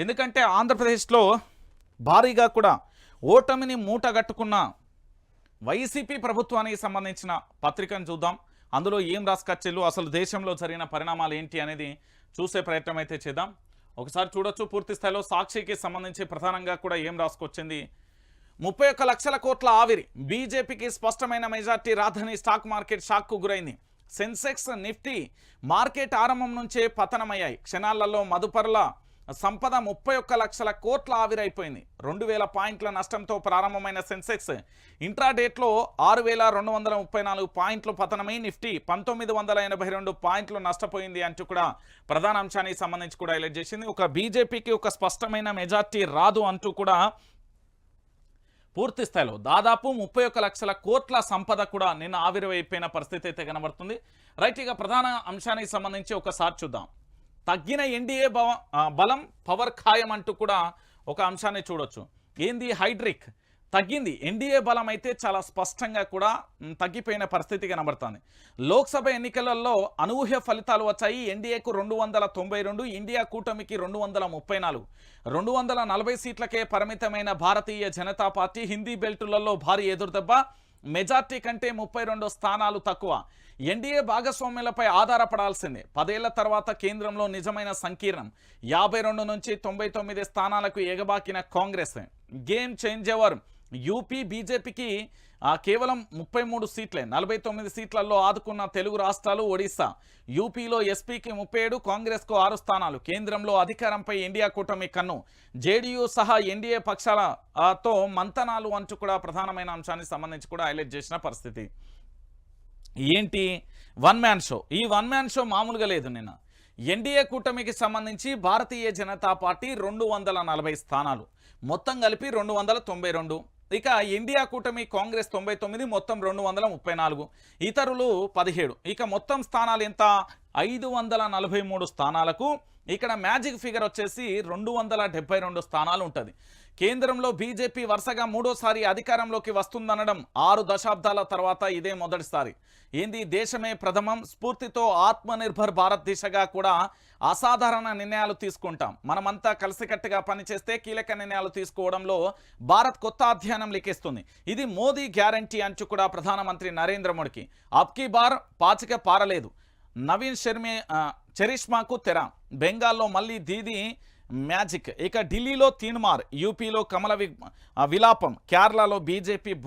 ఎందుకంటే ఆంధ్రప్రదేశ్లో భారీగా కూడా ఓటమిని మూటగట్టుకున్న వైసీపీ ప్రభుత్వానికి సంబంధించిన పత్రికను చూద్దాం. అందులో ఏం రాసుకొచ్చిల్లు అసలు దేశంలో జరిగిన పరిణామాలు ఏంటి అనేది చూసే ప్రయత్నం అయితే చేద్దాం. ఒకసారి చూడొచ్చు. పూర్తి స్థాయిలో సాక్షికి సంబంధించి ప్రధానంగా కూడా ఏం రాసుకొచ్చింది? ముప్పై ఒక్క లక్షల కోట్ల ఆవిరి బీజేపీకి స్పష్టమైన మెజార్టీ రాధని స్టాక్ మార్కెట్ షాక్కు గురైంది. సెన్సెక్స్ నిఫ్టీ మార్కెట్ ఆరంభం నుంచే పతనమయ్యాయి. క్షణాలలో మదుపర్ల సంపద ముప్పై ఒక్క లక్షల కోట్ల ఆవిరైపోయింది. రెండు వేల పాయింట్ల నష్టంతో ప్రారంభమైన సెన్సెక్స్. ఇంట్రాడేట్లో ఆరు వేల రెండు వందల ముప్పై నాలుగు పాయింట్లు పతనమై నిఫ్టీ పంతొమ్మిది వందల ఎనభై రెండు పాయింట్లు నష్టపోయింది అంటూ కూడా ప్రధాన అంశానికి సంబంధించి కూడా హైలైట్ చేసింది. ఒక బీజేపీకి ఒక స్పష్టమైన మెజార్టీ రాదు అంటూ కూడా పూర్తి స్థాయిలో దాదాపు ముప్పై ఒక్క లక్షల కోట్ల సంపద కూడా నిన్న ఆవిరైపోయిన పరిస్థితి అయితే కనబడుతుంది. రైట్ ఇక ప్రధాన అంశానికి సంబంధించి ఒకసారి చూద్దాం. తగ్గిన ఎన్డీఏ బవ బలం పవర్ ఖాయం అంటూ కూడా ఒక అంశాన్ని చూడొచ్చు. ఏంది హైడ్రిక్? తగ్గింది. ఎన్డీఏ బలం అయితే చాలా స్పష్టంగా కూడా తగ్గిపోయిన పరిస్థితి కనబడుతుంది. లోక్సభ ఎన్నికలలో అనూహ్య ఫలితాలు వచ్చాయి. ఎన్డీఏకు రెండు వందల తొంభై రెండు ఇండియా కూటమికి రెండు వందల ముప్పై నాలుగు. రెండు వందల నలభై సీట్లకే పరిమితమైన భారతీయ జనతా పార్టీ హిందీ బెల్టులలో భారీ ఎదురుదెబ్బ. మెజార్టీ కంటే ముప్పై రెండు స్థానాలు తక్కువ. ఎన్డీఏ భాగస్వామ్యులపై ఆధారపడాల్సిందే. పదేళ్ళ తర్వాత కేంద్రంలో నిజమైన సంకీర్ణం. యాభై రెండు నుంచి తొంభై తొమ్మిది స్థానాలకు ఎగబాకిన కాంగ్రెస్. గేమ్ చేంజెవర్ యూపీ బీజేపీకి కేవలం ముప్పై మూడు సీట్లే నలభై తొమ్మిది సీట్లలో ఆదుకున్న తెలుగు రాష్ట్రాలు ఒడిస్సా యూపీలో ఎస్పీకి ముప్పై ఏడు కాంగ్రెస్కు ఆరు స్థానాలు. కేంద్రంలో అధికారంపై ఇండియా కూటమి కన్ను. జేడీయూ సహా ఎన్డీఏ పక్షాలతో మంతనాలు అంటూ కూడా ప్రధానమైన అంశానికి సంబంధించి కూడా హైలైట్ చేసిన పరిస్థితి. ఏంటి? One man show. ఈ వన్ మ్యాన్ షో మామూలుగా లేదు నిన్న. ఎన్డీఏ కూటమికి సంబంధించి భారతీయ జనతా పార్టీ రెండు వందల నలభై స్థానాలు. మొత్తం కలిపి రెండు వందల తొంభై రెండు. ఇక ఇండియా కూటమి కాంగ్రెస్ తొంభై తొమ్మిది మొత్తం రెండు వందల ముప్పై నాలుగు. ఇతరులు పదిహేడు. ఇక మొత్తం స్థానాలు ఎంత? ఐదు వందల నలభై మూడు స్థానాలకు ఇక్కడ మ్యాజిక్ ఫిగర్ వచ్చేసి రెండు వందల డెబ్బై రెండు స్థానాలు ఉంటుంది. కేంద్రంలో బీజేపీ వరుసగా మూడోసారి అధికారంలోకి వస్తుందనడం ఆరు దశాబ్దాల తర్వాత ఇదే మొదటిసారి. ఏంది దేశమే ప్రథమం స్ఫూర్తితో ఆత్మనిర్భర్ భారత్ దిశగా కూడా అసాధారణ నిర్ణయాలు తీసుకుంటాం. మనమంతా కలిసికట్టుగా పనిచేస్తే కీలక నిర్ణయాలు తీసుకోవడంలో భారత్ కొత్త అధ్యయనం లిఖిస్తుంది. ఇది మోదీ గ్యారంటీ అంచు కూడా ప్రధానమంత్రి నరేంద్ర మోడీకి. అబ్కీ బార్ పాచిక పారలేదు. నవీన్ శర్మే ఆ, చరిష్మాకు తెర. బెంగాల్లో మళ్ళీ దీది మ్యాజిక్. ఇక ఢిల్లీలో తీన్మార్ యూపీలో కమల విలాపం. కేరళలో బీజేపీ భూ